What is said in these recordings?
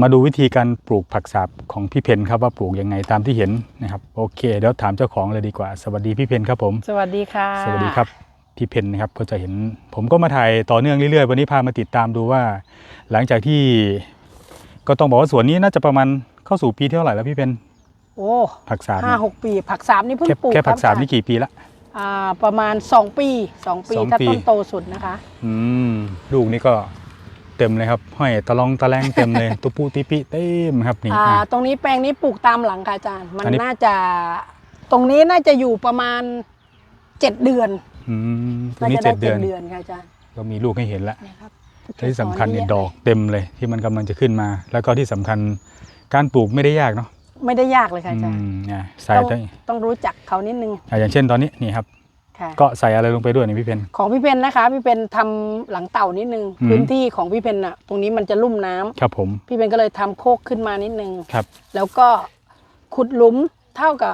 มาดูวิธีการปลูกผักสาบของพี่เพนครับว่าปลูกยังไงตามที่เห็นนะครับโอเคเดี๋ยวถามเจ้าของเลยดีกว่า สวัสดีพี่เพนครับผม สวัสดีค่ะ สวัสดีครับพี่เพนนะครับก็จะเห็นผมก็มาถ่ายต่อเนื่องเรื่อยๆ วันนี้พามาติดตามดูว่า หลังจากที่ก็ต้องบอกว่าสวนนี้น่าจะประมาณเข้าสู่ปีที่เท่าไหร่แล้วพี่เพนโอ้ผักสาบห้าหกปี ผักสามนี่เพิ่งแค่ปลูกแค่ผักสาบครับนี่กี่ปีละอ่าประมาณ2ปี2ปีสองถ้าปีต้นโตสุดนะคะ อืมลูกนี่ก็ เต็มเลยครับห้อยตะลองตะแลงเต็มเลย ตุปูติปิเต็มครับนี่อ่าอะ ตรงนี้แปลงนี้ปลูกตามหลังค่ะอาจารย์ มันอันนี้ น่าจะ ตรงนี้น่าจะอยู่ประมาณ7เดือนอืมตัวน่านี้จะเจ็ได้ดเดือน เดือนค่ะอาจารย์ก็มีลูกให้เห็นแล้วเนี่ยครับและที่สำคัญเนี่ยเยดอกเต็มเลยที่มันกำลังจะขึ้นมา แล้วก็ที่สำคัญการปลูกไม่ได้ยากเนาะไม่ได้ยากเลยค่ะอาจารอืย์มเนี่ยใส่ต้องได้ต้องรู้จักเขานิดนึง อะอย่างเช่นตอนนี้นี่ครับ ค่ะก็ใส่อะไรลงไปด้วยนี่พี่เพน ของพี่เพนนะคะพี่เพนทำหลังเต่านิดนึงอืม พื้นที่ของพี่เพนอะตรงนี้มันจะลุ่มน้ำครับผมพี่เพนก็เลยทำโคกขึ้นมานิดนึง ครับ แล้วก็ขุดหลุมเท่ากับ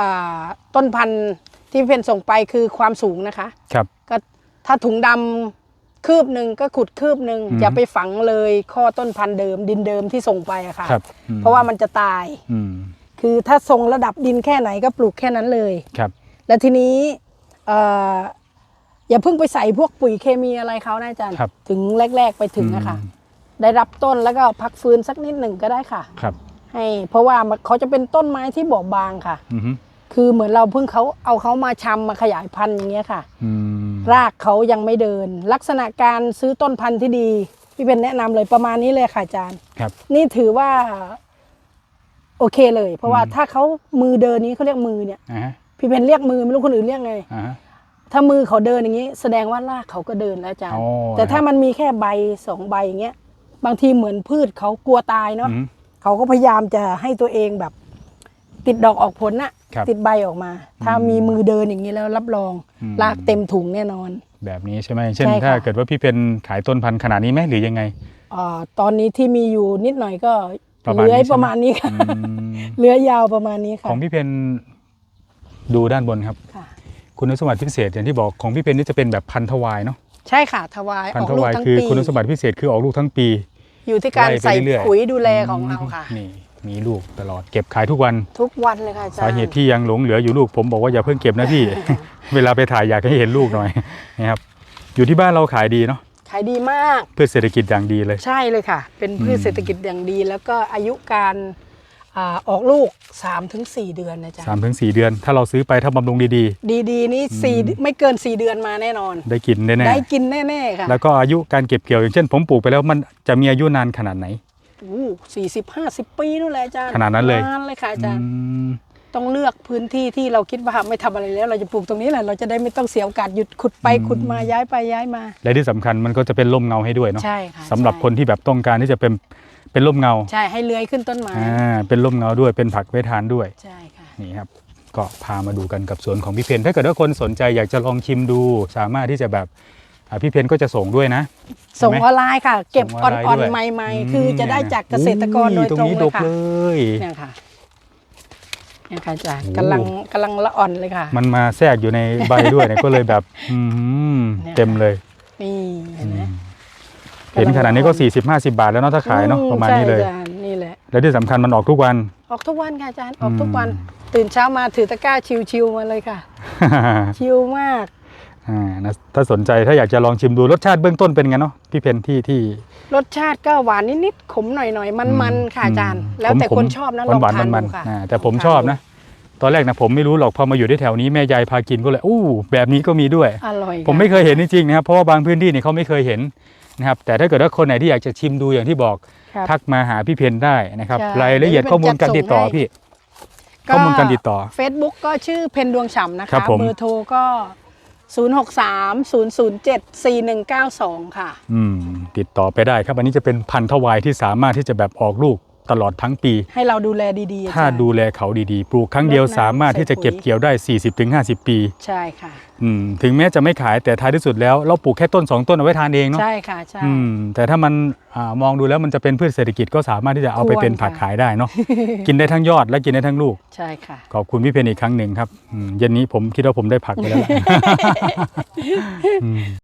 อ่าต้นพันธุ์ที่เพนส่งไปคือความสูงนะคะ ครับ ก็ถ้าถุงดำคืบหนึ่งก็ขุดคืบหนึ่งอืม อย่าไปฝังเลยข้อต้นพันธุ์เดิมดินเดิมที่ส่งไปอะค่ะ ครับอืมเพราะว่ามันจะตาย อืมคือถ้าทรงระดับดินแค่ไหนก็ปลูกแค่นั้นเลย ครับ แล้วทีนี้เอ่ออย่าเพิ่งไปใส่พวกปุ๋ยเคมีอะไรเขานะอาจารย์ ครับ ถึงแรก ๆไปถึงนะคะอืมได้รับต้นแล้วก็พักฟื้นสักนิดหนึ่งก็ได้ค่ะ ครับให้เพราะว่ามันเขาจะเป็นต้นไม้ที่บอบบางค่ะ อือฮึคือเหมือนเราเพิ่งเขาเอาเขามาชำมาขยายพันธุ์อย่างเงี้ยค่ะ อืมรากเขายังไม่เดิน ลักษณะการซื้อต้นพันธุ์ที่ดีพี่เป็นแนะนำเลยประมาณนี้เลยค่ะอาจารย์ ครับ นี่ถือว่า โอเคเลย เพราะว่าอืม ถ้าเขามือเดินนี้เขาเรียกมือเนี่ย อ่าฮะ พี่เป็นเรียกมือไม่รู้คนอื่นเรียกไงอ่าฮะ ถ้ามือเขาเดินอย่างนี้ แสดงว่ารากเขาก็เดินแล้วอาจารย์ อ๋อ แต่ถ้ามันมีแค่ใบสองใบอย่างเงี้ยบางทีเหมือนพืชเขากลัวตายเนาะอืม เขาก็พยายามจะให้ตัวเองแบบ ติดดอกออกผลน่ะ ครับติดใบออกมา ถ้ามีมือเดินอย่างนี้แล้วรับรองอืม รากเต็มถุงแน่นอน แบบนี้ใช่ไหมเช่น ใช่ค่ะ ถ้าเกิดว่าพี่เพนขายต้นพันธุ์ขนาดนี้ไหมหรือยังไงอ่าตอนนี้ที่มีอยู่นิดหน่อยก็ประมาณนี้เลื้อยใช่ไหม ประมาณนี้ค่ะอืมเลื้อยยาวประมาณนี้ค่ะของพี่เพน ดูด้านบนครับ ค่ะ คุณสมบัติพิเศษอย่างที่บอกของพี่เพนนี่จะเป็นแบบพันธวายเนาะใช่ค่ะถวายพัอนอกธลูกวายทั้งคือปีคุณสมบัติพิเศษคือออกลูกทั้งปีอยู่ที่การไล่ไปใส่เรื่อยๆปุ๋ยดูแลของเราค่ะ นี่มีลูกตลอดเก็บขายทุกวัน ทุกวันเลยค่ะอาจารย์สาเหตุที่ยังหลงเหลืออยู่ลูกผมบอกว่าอย่าเพิ่งเก็บนะพี่ เวลาไปถ่ายอยากให้เห็นลูกหน่อย นะครับ อยู่ที่บ้านเราขายดีเนาะขายดีมาก เพื่อเศรษฐกิจอย่างดีเลย ใช่เลยค่ะ เป็นพืชอืม เศรษฐกิจอย่างดี แล้วก็อายุการ อ่าออกลูก 3-4ถึงเดือนนะจ๊ะ สามถึงสี่เดือน ถ้าเราซื้อไปถ้าบำรุงดีดีๆ นี่สี่ไม่เกิน 4 เดือนมาแน่นอน ๆ ได้กินแน่ได้กินแน่ๆค่ะๆแล้วก็อายุการเก็บเกี่ยวอย่างเช่น ผมปลูกไปแล้วมันจะมีอายุนานขนาดไหนสี่สิบห้าสิบปีนู่นแหละอาจารย์ขนาดนั้นเลย นานเลยค่ะอาจารย์ อืม ต้องเลือกพื้นที่ที่เราคิดว่าไม่ทำอะไรแล้ว เราจะปลูกตรงนี้แหละเราจะได้ไม่ต้องเสียโอกาสหยุดขุดไปขุดมาย้ายไปย้ายมา และที่สำคัญมันก็จะเป็นร่มเงาให้ด้วยเนาะใช่ค่ะสำหรับใช่คนที่แบบต้องการที่จะเป็นเป็นร่มเงา ใช่ให้เลื้อยขึ้นต้นไม้อ่าเป็นร่มเงาด้วยเป็นผักไว้ทานด้วยใช่ค่ะนี่ครับก็พามาดูกันกับสวนของพี่เพนถ้าเกิดว่าคนสนใจอยากจะลองชิมดู สามารถที่จะแบบอ่าพี่เพนก็จะส่งด้วยนะ ส่งเห็นไหมออนไลน์ค่ะ เก็บส่งออนไลน์อ่อนด้วยๆใหม่ๆ คือจะได้จากเกษตรกรโดยตรงตรงนี้เลดยกค่ะเลยเนี่ยค่ะ เนี่ยค่ะอาจารย์โอ้กำลังกำลังละอ่อนเลยค่ะ มันมาแทรกอยู่ในใบด้วยเนี่ยก็เลยแบบอืมเนี่ย เต็มเลย นี่เห็นไหมเห็นขนาดนี้ก็ 40-50 บาทแล้วเนาะถ้าขายเนาะอืประมาณนี้เลย ใช่อาจารย์นี่แหละและที่สำคัญมันออกทุกวัน ออกทุกวันค่ะอาจารย์ออกทุกวัน อืม ตื่นเช้ามาถือตะกร้าชิวๆมาเลยค่ะ ชิวมาก อ่านะถ้าสนใจถ้าอยากจะลองชิมดูรสชาติเบื้องต้นเป็นไงเนาะพี่เพนที่ที่ รสชาติก็หวานนิดๆขมหน่อยๆ มันๆค่ะอาจารย์อืมแล้วแต่ผมคนชอบนะลองหวานทานๆมันดูๆค่ะอ่าแต่ผมลงทาชอบนะ ตอนแรกนะผมไม่รู้หรอกพอมาอยู่ที่แถวนี้แม่ยายพากินก็เลยอู้แบบนี้ก็มีด้วย อร่อยผมไม่เคยเห็นจริงๆนะครับเพราะว่าบางพื้นที่เนี่ยเขาไม่เคยเห็นนะครับแต่ถ้าเกิดว่าคนไหนที่อยากจะชิมดูอย่างที่บอกครับทักมาหาพี่เพนได้นะครับใช่รายละเอียดเดี๋ยวข้อมูลการจะส่งติดต่อให้พี่ข้อมูลการติดต่อเฟซบุ๊กก็ชื่อเพนดวงฉ่ำนะครัคะ บผม เบอร์โทรก็ 063-007-4192 ค่ะ อืมติดต่อไปได้ครับ อันนี้จะเป็นพันธุ์ทวายที่สามารถที่จะแบบออกลูก ตลอดทั้งปี ให้เราดูแลดีๆอาถ้าจารย์ดูแลเขาดีๆ ปลูกครั้งเดียวรดน้ำสามารถที่จะเก็บใส่ปุ๋ยเกี่ยวได้ 40-50 ปี ใช่ค่ะอืมถึงแม้จะไม่ขายแต่ท้ายที่สุดแล้ว เราปลูกแค่ต้น 2 ต้นเอาไว้ทานเองเนาะใช่ค่ะใช่อืมแต่ถ้ามันอามองดูแล้วมันจะเป็นพืชเศรษฐกิจก็สามารถที่จะเอาไปควรเป็นผักค่ะขายได้เนาะกินได้ทั้งยอดและกินได้ทั้งลูกใช่ค่ะขอบคุณพี่เพนอีกครั้งหนึ่งครับอืมเย็นนี้ผมคิดว่าผมได้ผักไปแล้วล่ะอืม